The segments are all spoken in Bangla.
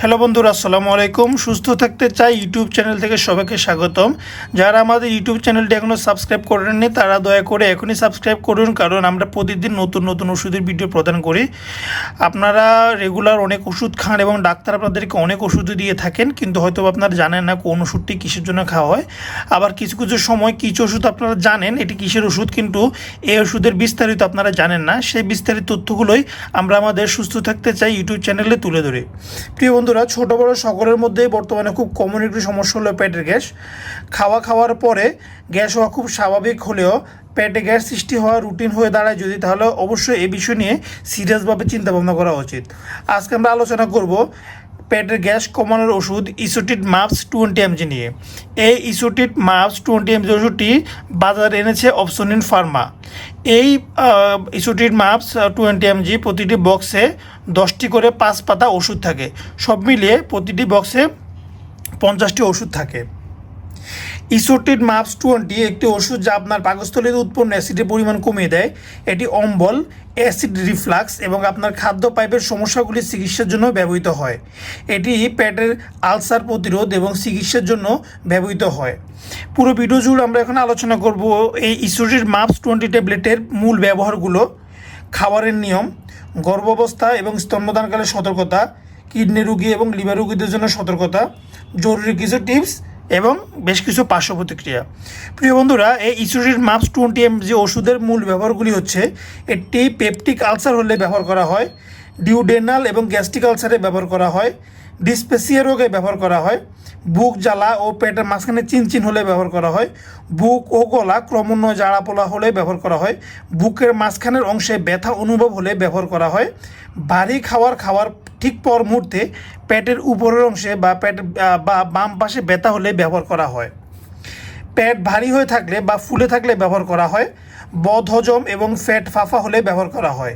হ্যালো বন্ধুরা, আসসালামু আলাইকুম। সুস্থ থাকতে চাই ইউটিউব চ্যানেল থেকে সবাইকে স্বাগতম। যারা আমাদের ইউটিউব চ্যানেলটি এখনও সাবস্ক্রাইব করেননি, তারা দয়া করে এখনই সাবস্ক্রাইব করুন, কারণ আমরা প্রতিদিন নতুন নতুন ওষুধের ভিডিও প্রদান করি। আপনারা রেগুলার অনেক ওষুধ খান এবং ডাক্তার আপনাদেরকে অনেক ওষুধ দিয়ে থাকেন, কিন্তু হয়তো আপনারা জানেন না কোন ওষুধটি কিসের জন্য খাওয়া হয়। আবার কিছু কিছু সময় কিছু ওষুধ আপনারা জানেন, এটি কিসের ওষুধ, কিন্তু এই ওষুধের বিস্তারিত আপনারা জানেন না। সেই বিস্তারিত তথ্যগুলোই আমরা আমাদের সুস্থ থাকতে চাই ইউটিউব চ্যানেলে তুলে ধরি। প্রিয় বন্ধুরা, ছোট বড় সকলের মধ্যেই বর্তমানে খুব কমন একটি সমস্যা হলো পেটের গ্যাস। খাওয়া খাওয়ার পরে গ্যাস হওয়া খুব স্বাভাবিক হলেও পেটে গ্যাস সৃষ্টি হওয়া রুটিন হয়ে দাঁড়ায় যদি, তাহলে অবশ্যই এ বিষয় নিয়ে সিরিয়াসভাবে চিন্তা ভাবনা করা উচিত। আজকে আমরা আলোচনা করব পেটের গ্যাস কমানোর ওষুধ ইসোটিট মাপস টোয়েন্টি এমজি নিয়ে। এই ইসোটিট মাপস টোয়েন্টি এমজি ওষুধটি বাজারে এনেছে অপশনিন ফার্মা এই ইসোটিট মাপস টোয়েন্টি এমজি প্রতিটি বক্সে দশটি করে পাঁচ পাতা ওষুধ থাকে। সব মিলিয়ে প্রতিটি বক্সে পঞ্চাশটি ওষুধ থাকে। ইসোটিড মাপস টোয়েন্টি একটি ওষুধ যা আপনার পাকস্থলীতে উৎপন্ন অ্যাসিডের পরিমাণ কমিয়ে দেয়। এটি অম্বল, অ্যাসিড রিফ্লাক্স এবং আপনার খাদ্য পাইপের সমস্যাগুলি চিকিৎসার জন্য ব্যবহৃত হয়। এটি পেটের আলসার প্রতিরোধ এবং চিকিৎসার জন্য ব্যবহৃত হয়। পুরো ভিডিও জুড়ে আমরা এখন আলোচনা করব এই ইসোটিড মাপস টোয়েন্টি ট্যাবলেটের মূল ব্যবহারগুলো, খাবারের নিয়ম, গর্ভাবস্থা এবং স্তন্যদানকালে সতর্কতা, কিডনি রোগী এবং লিভার রোগীদের জন্য সতর্কতা, জরুরি কিছু টিপস এবং বেশ কিছু পার্শ্ব প্রতিক্রিয়া। প্রিয় বন্ধুরা, এই ইসুরির মাপস টোয়েন্টি এম যে ওষুধের মূল ব্যবহারগুলি হচ্ছে একটি পেপটিক আলসার হলে ব্যবহার করা হয়, ডিউডেনাল এবং গ্যাস্ট্রিক আলসারে ব্যবহার করা হয়, ডিসপেসিয়া রোগে ব্যবহার করা হয়, বুক জ্বালা ও পেটের মাঝখানে চিনচিন হলে ব্যবহার করা হয়, বুক ও গলা ক্রমান্বয়ে জ্বালা পোলা হলে ব্যবহার করা হয়, বুকের মাঝখানের অংশে ব্যথা অনুভব হলে ব্যবহার করা হয় ভারী খাওয়ার খাওয়ার ঠিক পর মুহূর্তে প্যাটের উপরের অংশে বা প্যাট বা বাম পাশে ব্যথা হলে ব্যবহার করা হয়। প্যাট ভারী হয়ে থাকলে বা ফুলে থাকলে ব্যবহার করা হয়। বদহজম এবং ফ্যাট ফাফা হলে ব্যবহার করা হয়।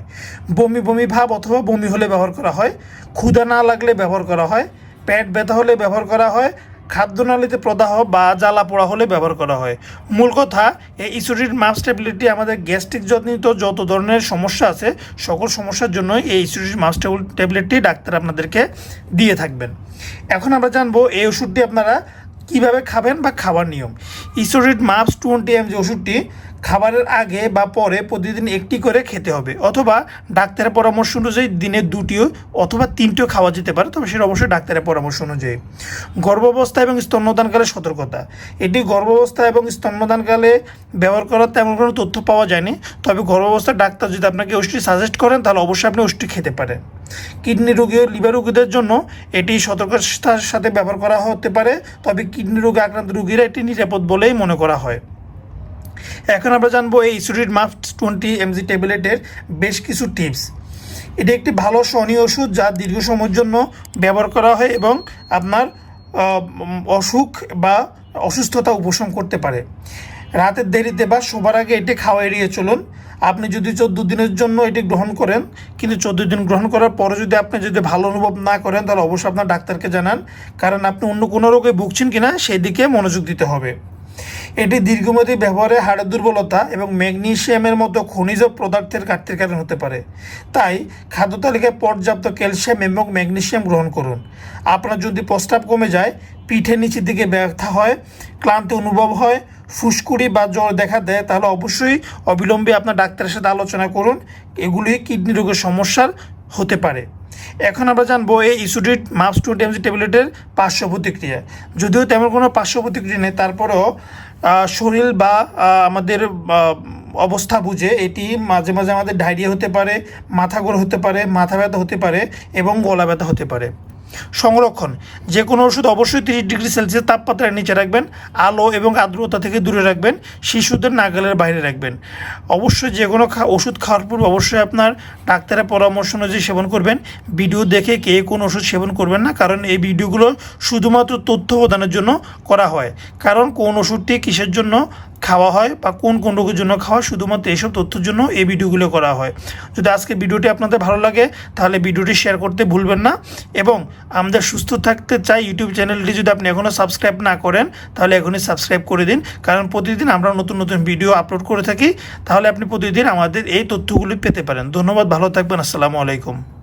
বমি বমি ভাব অথবা বমি হলে ব্যবহার করা হয়। ক্ষুধা না লাগলে ব্যবহার করা হয়। প্যাট ব্যথা হলে ব্যবহার করা হয়। খাদ্যনালীতে প্রদাহ বা জ্বালা পোড়া হলে ব্যবহার করা হয়। মূল কথা, এই ইসুরির মাপ স্টেবিলিটি আমাদের গ্যাস্ট্রিক জনিত যত ধরনের সমস্যা আছে, সকল সমস্যার জন্য এই ইসুরির মাপ ট্যাবলেটটি ডাক্তার আপনাদেরকে দিয়ে থাকবেন। এখন আমরা জানব এই ওষুধটি আপনারা কীভাবে খাবেন বা খাবার নিয়ম? ইসোরিড মাপস টোয়েন্টি এম ওষুধটি খাবারের আগে বা পরে প্রতিদিন একটি করে খেতে হবে অথবা ডাক্তারের পরামর্শ অনুযায়ী দিনে দুটিও অথবা তিনটিও খাওয়া যেতে পারে, তবে সেটা অবশ্যই ডাক্তারের পরামর্শ অনুযায়ী। গর্ভাবস্থা এবং স্তন্যদানকালে সতর্কতা। এটি গর্ভাবস্থা এবং স্তন্যদানকালে ব্যবহার করার তেমন কোনো তথ্য পাওয়া যায়নি, তবে গর্ভাবস্থার ডাক্তার যদি আপনাকে ওষুধটি সাজেস্ট করেন, তাহলে অবশ্যই আপনি ওষুধটি খেতে পারেন। কিডনি রোগী ও লিভার রোগীদের জন্য এটি সতর্কতার সাথে ব্যবহার করা হতে পারে, তবে কিডনি রোগে আক্রান্ত রোগীরা এটি নিরাপদ বলেই মনে করা হয়। এখন আমরা জানব এই ইসুরিড মাফ টোয়েন্টি এমজি ট্যাবলেটের বেশ কিছু টিপস। এটি একটি ভালো সহনীয় ওষুধ যা দীর্ঘ সময়ের জন্য ব্যবহার করা হয় এবং আপনার অসুখ বা অসুস্থতা উপশম করতে পারে। রাতের দেরিতে বা শোবার আগে এটি খাওয়া এড়িয়ে চলুন। আপনি যদি চোদ্দ দিনের জন্য এটি গ্রহণ করেন, কিন্তু চোদ্দ দিন গ্রহণ করার পরে যদি আপনি যদি ভালো অনুভব না করেন, তাহলে অবশ্যই আপনার ডাক্তারকে জানান। কারণ আপনি অন্য কোনো রোগে ভুগছেন কিনা সেই দিকে মনোযোগ দিতে হবে। এটি দীর্ঘমেয়াদী ব্যবহারে হাড়ের দুর্বলতা এবং ম্যাগনেশিয়ামের মতো খনিজ পদার্থের ঘাটতির কারণ হতে পারে। তাই খাদ্য তালিকায় পর্যাপ্ত ক্যালসিয়াম এবং ম্যাগনেশিয়াম গ্রহণ করুন। আপনার যদি প্রস্তাব কমে যায়, পিঠের নিচের দিকে ব্যথা হয়, ক্লান্তি অনুভব হয় ফুসকুড়ি বা জ্বর দেখা দেয়, তাহলে অবশ্যই অবিলম্বে আপনার ডাক্তারের সাথে আলোচনা করুন। এগুলি কিডনি রোগের সমস্যার হতে পারে। এখন আমরা জানব এই ইসুডিট মাপস টোয়েন্টি এমজি ট্যাবলেটের পার্শ্ব প্রতিক্রিয়া। যদিও তেমন কোনো পার্শ্ব প্রতিক্রিয়া নেই, তারপরেও শরীর বা আমাদের অবস্থা বুঝে এটি মাঝে মাঝে আমাদের ডায়রিয়া হতে পারে, মাথা ঘোর হতে পারে, মাথা ব্যথা হতে পারে এবং গলা ব্যথা হতে পারে। সংরক্ষণ। যে কোনো ওষুধ অবশ্যই তিরিশ ডিগ্রি সেলসিয়াস তাপমাত্রার নিচে রাখবেন, আলো এবং আর্দ্রতা থেকে দূরে রাখবেন, শিশুদের নাগালের বাইরে রাখবেন। অবশ্যই যে কোনো খা- ওষুধ খাওয়ার পূর্বে অবশ্যই আপনার ডাক্তারের পরামর্শ অনুযায়ী সেবন করবেন। ভিডিও দেখে কে কোন ওষুধ সেবন করবেন না, কারণ এই ভিডিওগুলো শুধুমাত্র তথ্য প্রদানের জন্য করা হয়। কারণ কোন ওষুধটি কিসের জন্য খাওয়া হয় বা কোন কোন রোগের জন্য খাওয়া শুধুমাত্র এইসব তথ্যের জন্য এই ভিডিওগুলো করা হয়। যদি আজকে ভিডিওটি আপনাদের ভালো লাগে, তাহলে ভিডিওটি শেয়ার করতে ভুলবেন না এবং আমাদের সুস্থ থাকতে চাই ইউটিউব চ্যানেলটি যদি আপনি এখনও সাবস্ক্রাইব না করেন, তাহলে এখনই সাবস্ক্রাইব করে দিন। কারণ প্রতিদিন আমরা নতুন নতুন ভিডিও আপলোড করে থাকি, তাহলে আপনি প্রতিদিন আমাদের এই তথ্যগুলি পেতে পারেন। ধন্যবাদ, ভালো থাকবেন, আসসালামু আলাইকুম।